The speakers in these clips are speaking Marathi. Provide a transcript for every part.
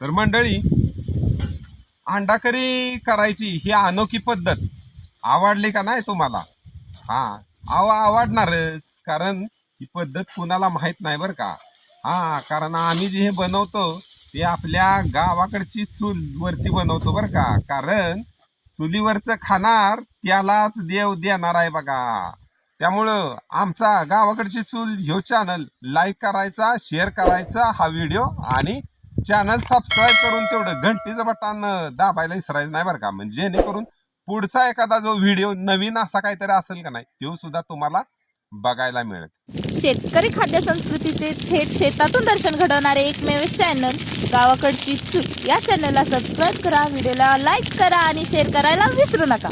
तर मंडळी अंडाकरी करायची ही अनोखी पद्धत. आवडली का नाही तुम्हाला? हां आव आवडणारच. कारण ही पद्धत कुणाला माहीत नाही बरं का. हां कारण आम्ही जे हे बनवतो ते आपल्या गावाकडची चूलवरती बनवतो बरं का. कारण चुलीवरचं खाणार त्यालाच देव देणार आहे बघा. त्यामुळं आमचा गावाकडची चूल ह्यो चॅनल लाईक करायचा शेअर करायचा हा व्हिडिओ आणि चॅनल सबस्क्राईब करून तेवढं. घंटीचं बटन दाबायला विसरायचं नाही बरं का. म्हणजे जेणेकरून पुढचा एखादा जो व्हिडिओ नवीन असा काहीतरी असेल का नाही तो सुद्धा तुम्हाला बघायला मिळेल. शेतकरी खाद्य संस्कृतीचे थेट शेतातून दर्शन घडवणारे एकमेव चॅनल गावाकडची चूक. या चॅनलला सबस्क्राईब करा व्हिडिओला लाईक करा आणि शेअर करायला विसरू नका.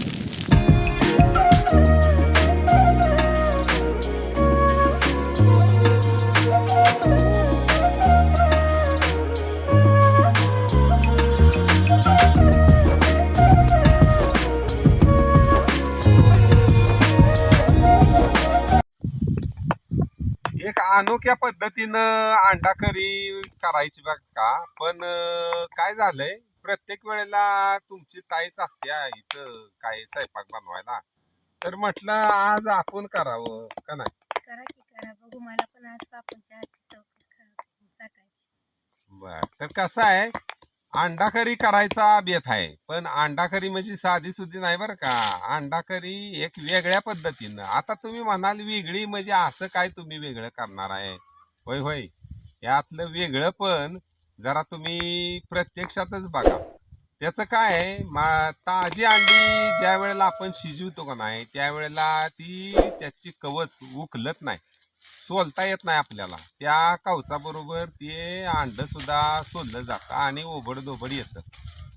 अनोख्या पद्धतीनं अंडा करी करायची बघ का? पण काय झालंय? प्रत्येक वेळेला तुमची ताईच असते इथं काय स्वयंपाक बनवायला. तर म्हटलं आज आपण करावं का नाही? करा की करा. बघू मला पण आज हातची खा- बर. तर कसं आहे? अंडाकरी करायचा बेत आहे. पण अंडाकरी म्हणजे साधी सुधी नाही बरं का. अंडाकरी एक वेगळ्या पद्धतीनं. आता तुम्ही म्हणाल वेगळी म्हणजे असं काय तुम्ही वेगळं करणार आहे? होय होय. यातलं वेगळं पण जरा तुम्ही प्रत्यक्षातच बघा. त्याचं काय मा ताजी अंडी ज्या वेळेला आपण शिजवतो का नाही त्यावेळेला ती त्याची कवच उकलत नाही. सोलता येत नाही आपल्याला. त्या कवचाबरोबर ते अंड सुद्धा सोललं जातं आणि ओबड दोबड येतं.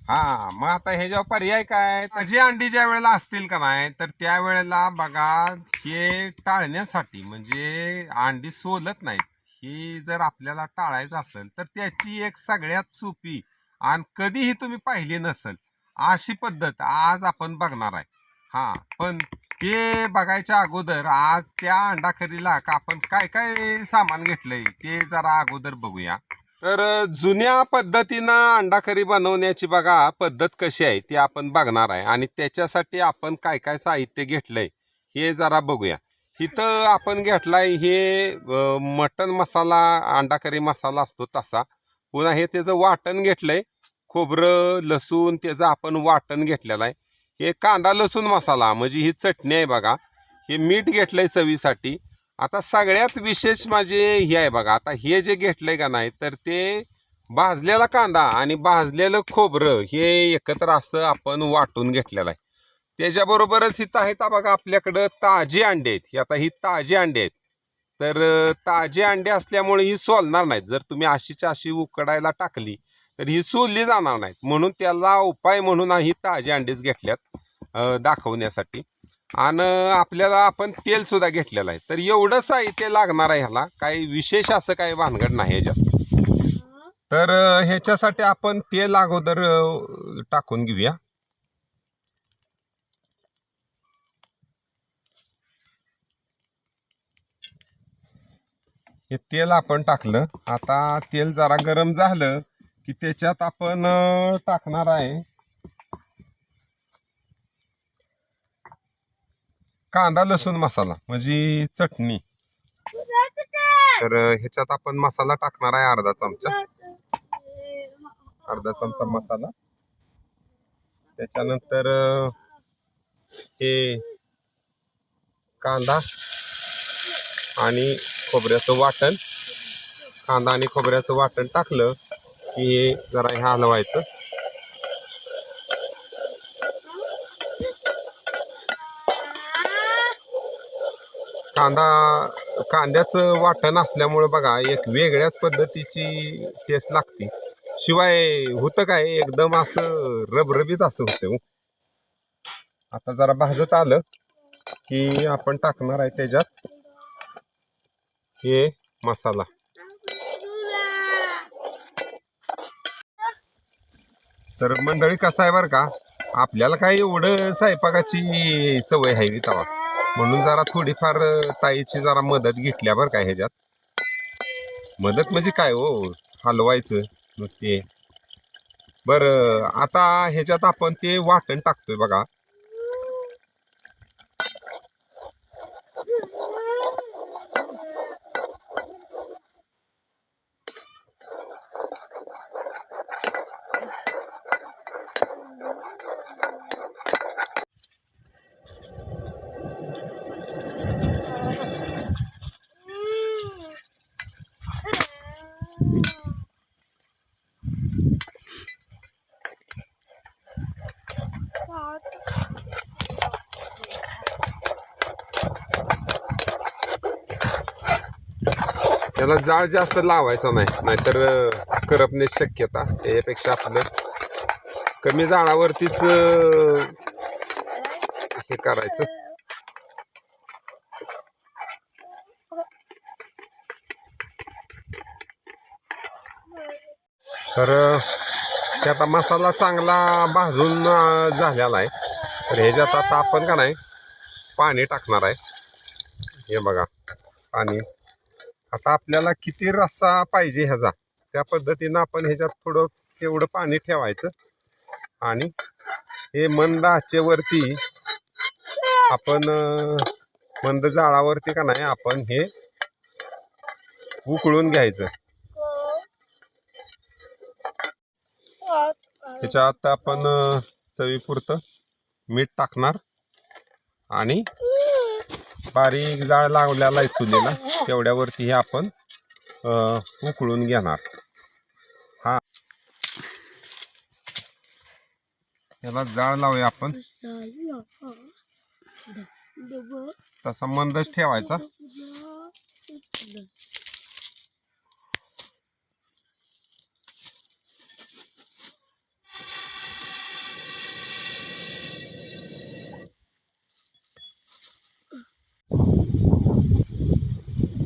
हा मग आता हे जेव्हा पर्याय काय? ताजी अंडी ज्या वेळेला असतील का नाही तर त्यावेळेला बघा हे टाळण्यासाठी म्हणजे अंडी सोलत नाहीत. हे जर आपल्याला टाळायचं असेल तर त्याची एक सगळ्यात सोपी आणि कधीही तुम्ही पाहिली नसेल अशी पद्धत आज आपण बघणार आहे. हा पण ते बघायच्या अगोदर आज त्या अंडाखरीला का आपण काय काय सामान घेतलंय ते जरा अगोदर बघूया. तर जुन्या पद्धतीनं अंडाखरी बनवण्याची बघा पद्धत कशी आहे ती आपण बघणार आहे आणि त्याच्यासाठी आपण काय काय साहित्य घेतलंय हे जरा बघूया. इथं आपण घेतलाय हे मटन मसाला अंडाकरी मसाला असतो तसा. पुन्हा हे त्याचं वाटण घेतलंय. खोबरं लसूण त्याचं आपण वाटण घेतलेलं आहे. हे कांदा लसूण मसाला म्हणजे ही चटणी आहे बघा हे मीठ घेतलंय चवीसाठी. आता सगळ्यात विशेष माझे हे आहे बघा आता हे जे घेतलंय का नाही तर ते भाजलेला कांदा आणि भाजलेलं खोबरं हे एकत्र असं आपण वाटून घेतलेलं आहे. त्याच्याबरोबरच इथं आहेत बघा आपल्याकडं ताजी अंडे आहेत. ही आता ही ताजी अंडे आहेत. तर ताजी अंडे असल्यामुळे ही सोलणार नाहीत. जर तुम्ही अशीच्या अशी उकडायला टाकली तर ही सोलली जाणार नाहीत. म्हणून त्याला उपाय म्हणून ही ताजी अंडीच घेतल्यात. दाखवण्यासाठी. आणि आपल्याला आपण तेल सुद्धा घेतलेलं आहे. तर एवढं साहित्य लागणार आहे ह्याला. काही विशेष असं काही भानगड नाही ह्याच्यात. तर ह्याच्यासाठी आपण तेल अगोदर टाकून घेऊया. हे तेल आपण टाकलं. आता तेल जरा गरम झालं की त्याच्यात आपण टाकणार आहे कांदा लसूण मसाला म्हणजे चटणी. तर ह्याच्यात आपण मसाला टाकणार आहे अर्धा चमचा. अर्धा चमचा मसाला. त्याच्यानंतर हे कांदा आणि खोबऱ्याचं वाटण. कांदा आणि खोबऱ्याचं वाटण टाकलं की हे जरा हे हलवायचं. कांदा कांद्याचं वाटण असल्यामुळं बघा एक वेगळ्याच पद्धतीची टेस्ट लागते. शिवाय होतं काय एकदम असं रबरबीत असं होतं हो. आता जरा भाजत आलं की आपण टाकणार आहे त्याच्यात हे मसाला. तर मंडळी कसं आहे बरं का आपल्याला काय एवढं स्वयंपाकाची सवय आहे तवा. म्हणून जरा थोडीफार ताईची जरा मदत घेतल्या बरं का ह्याच्यात. मदत म्हणजे काय हो? हलवायचं मग ते. बरं आता ह्याच्यात आपण ते वाटण टाकतोय बघा. त्याला जाळ जास्त लावायचा नाही नाहीतर करपणे करपण्याची शक्यता यापेक्षा आपलं कमी जाळावरतीच हे करायचं. तर अं, आता मसाला चांगला भाजून झालेला आहे. तर ह्याच्यात आता आपण का नाही पाणी टाकणार आहे. हे बघा पाणी. आता आपल्याला किती रस्सा पाहिजे ह्याचा? त्या पद्धतीनं आपण ह्याच्यात थोडं तेवढं पाणी ठेवायचं. आणि हे मंद आचेवरती आपण मंद जाळावरती का नाही आपण हे उकळून घ्यायचं. ह्याच्यात आपण चवीपुरतं मीठ टाकणार आणि बारीक जाळ लावलेला आहे चुलीला तेवढ्यावरती हे आपण उकळून घेणार. हा. याला जाळ लावूया आपण. तसा मंदच ठेवायचा.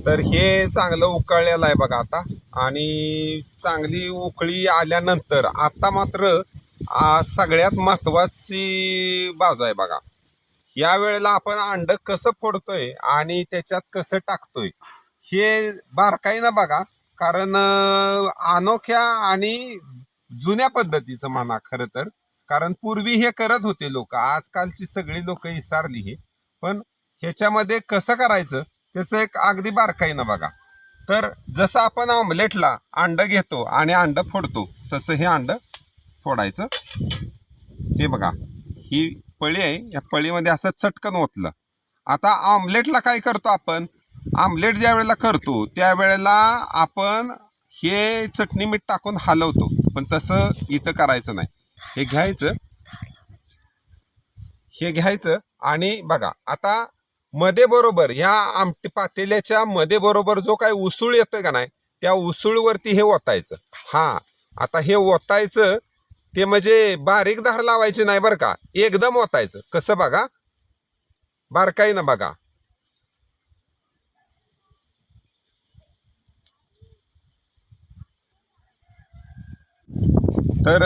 तर हे चांगलं उकळलेलं आहे बघा आता. आणि चांगली उकळी आल्यानंतर आता मात्र सगळ्यात महत्त्वाची बाजू आहे बघा. या वेळेला आपण अंड कसं फोडतोय आणि त्याच्यात कसं टाकतोय हे बारकाईनं बघा. कारण अनोख्या आणि जुन्या पद्धतीचं म्हणा खरं तर. कारण पूर्वी हे करत होते लोक. आजकालची सगळी लोक इसारली हे. पण ह्याच्यामध्ये कसं करायचं? त्याचं एक अगदी बारकाईनं बघा. तर जसं आपण ऑमलेटला अंड घेतो आणि अंड फोडतो तसं हे अंड फोडायचं. हे बघा ही पळी आहे या पळीमध्ये असं चटकन ओतलं. आता ऑमलेटला काय करतो आपण? आमलेट ज्या वेळेला करतो त्यावेळेला आपण हे चटणी मीठ टाकून हलवतो. पण तसं इथं करायचं नाही. हे घ्यायचं. हे घ्यायचं आणि बघा आता मध्ये बरोबर ह्या आमटी पातेल्याच्या मध्ये बरोबर जो काय उसळ येतोय का नाही त्या उसळवरती हे ओतायचं. हा आता हे ओतायचं ते म्हणजे बारीक धार लावायची नाही बरं का एकदम ओतायचं. कसं बघा? बारकाईनं बघा. तर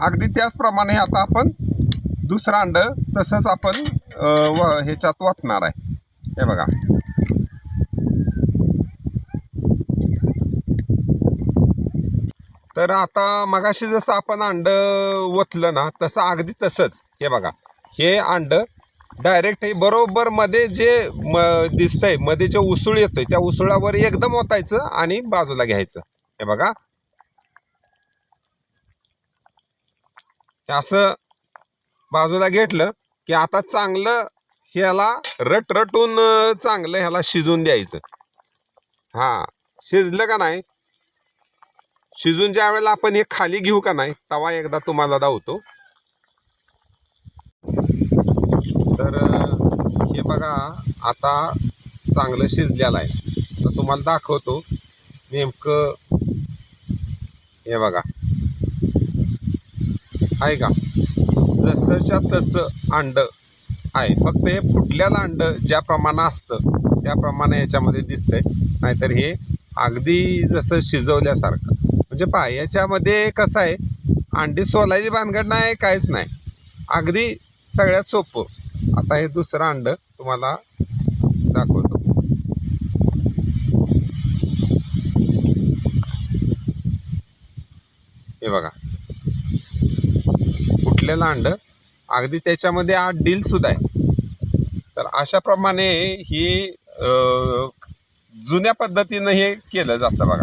अगदी त्याचप्रमाणे आता आपण दुसरं अंड तसंच आपण व ह्याच्यात वाचणार आहे. हे बघा. तर आता मगाशी जसं आपण अंड ओतलं ना तसं अगदी तसंच. हे बघा. हे अंड डायरेक्ट हे बरोबर मध्ये जे म दिसतंयमध्ये जे उसळ येतोय त्या उसळावर एकदम ओतायचं आणि बाजूला घ्यायचं. हे बघा. हे असं बाजूला घेतलं की आता चांगलं ह्याला रटरटून चांगलं ह्याला शिजून द्यायचं. हा शिजलं का नाही? शिजून ज्या वेळेला आपण हे खाली घेऊ का नाही तवा एकदा तुम्हाला दावतो. तर हे बघा आता चांगलं शिजलेलं आहे. तर तुम्हाला दाखवतो. नेमकं हे बघा. आहे का? जसंच्या तसं अंडं आहे. फक्त हे फुटलेलं अंडं ज्या प्रमाणात असतं त्याप्रमाणे याच्यामध्ये दिसतंय. नाहीतर हे अगदी जसं शिजवल्यासारखं. म्हणजे पहा याच्यामध्ये कसं आहे अंडी सोलायची भानगड नाही काहीच नाही. अगदी सगळ्यात सोपं. आता हे दुसरं अंड तुम्हाला दाखवतो. हे बघा. फुटलेलं अंड अगदी त्याच्यामध्ये आठ डील सुद्धा आहे. तर अशाप्रमाणे ही जुन्या पद्धतीनं हे केलं जातं बघा.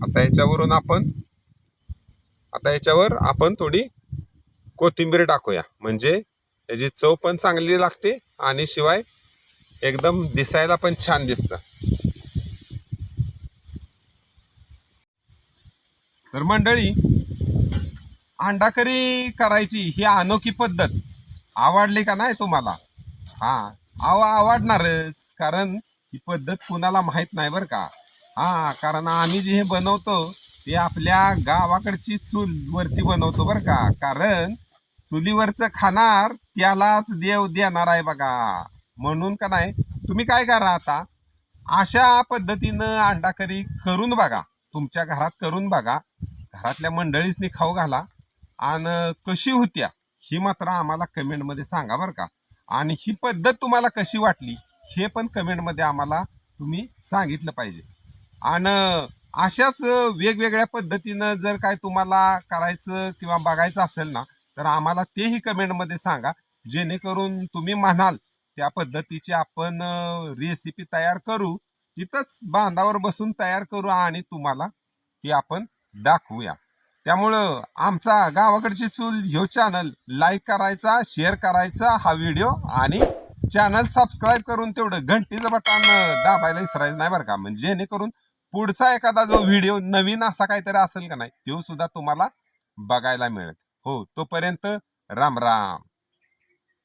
आता याच्यावरून आपण आता याच्यावर आपण थोडी कोथिंबीर टाकूया. म्हणजे त्याची चव पण चांगली लागते आणि शिवाय एकदम दिसायला पण छान दिसतं. तर मंडळी अंडाकरी करायची ही अनोखी पद्धत. आवडली का नाही तुम्हाला? हां. आव आवडणारच. कारण ही पद्धत कुणाला माहीत नाही बरं का. हां कारण आम्ही जे हे बनवतो ते आपल्या गावाकडची चूल वरती बनवतो बरं का. कारण चुलीवरचं खाणार त्यालाच देव देणार आहे बघा. म्हणून का नाही? तुम्ही काय करा आता? अशा पद्धतीनं अंडाकरी करून बघा. तुमच्या घरात करून बघा. घरातल्या मंडळीसनी खाऊ घाला. आणि कशी होत्या ही मात्र आम्हाला कमेंटमध्ये सांगा बरं का. आणि ही पद्धत तुम्हाला कशी वाटली हे पण कमेंटमध्ये आम्हाला तुम्ही सांगितलं पाहिजे. आणि अशाच वेगवेगळ्या पद्धतीनं जर काय तुम्हाला करायचं किंवा बघायचं असेल ना तर आम्हाला तेही कमेंटमध्ये सांगा. जेणेकरून तुम्ही म्हणाल त्या पद्धतीची आपण रेसिपी तयार करू. तिथंच बांधावर बसून तयार करू आणि तुम्हाला ती आपण दाखवूया. त्यामुळं आमचा गावाकडची चूल ह्यो चॅनल लाईक करायचा शेअर करायचा हा व्हिडिओ आणि चॅनल सबस्क्राईब करून तेवढं घंटीचं बटन दाबायला विसरायचं नाही बरं का. म्हणजे जेणेकरून पुढचा एखादा जो व्हिडिओ नवीन असा काहीतरी असेल का नाही तो सुद्धा तुम्हाला बघायला मिळेल. हो तोपर्यंत राम राम.